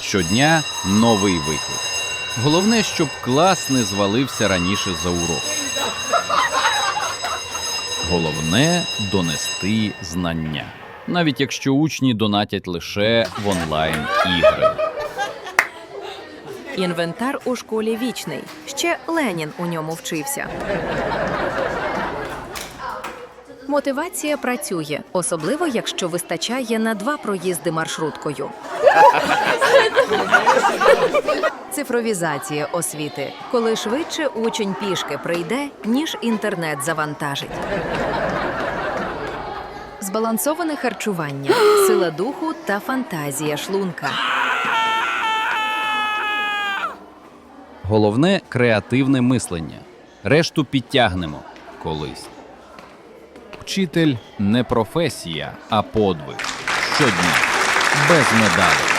Щодня новий виклик. Головне, щоб клас не звалився раніше за урок. Головне донести знання, навіть якщо учні донатять лише в онлайн ігри. Інвентар у школі вічний. Ще Ленін у ньому вчився. Мотивація працює, особливо якщо вистачає на два проїзди маршруткою. Цифровізація освіти, коли швидше учень пішки прийде, ніж інтернет завантажить. Збалансоване харчування, сила духу та фантазія шлунка. Головне креативне мислення. Решту підтягнемо колись. Вчитель не професія, а подвиг. Щодня без медалей.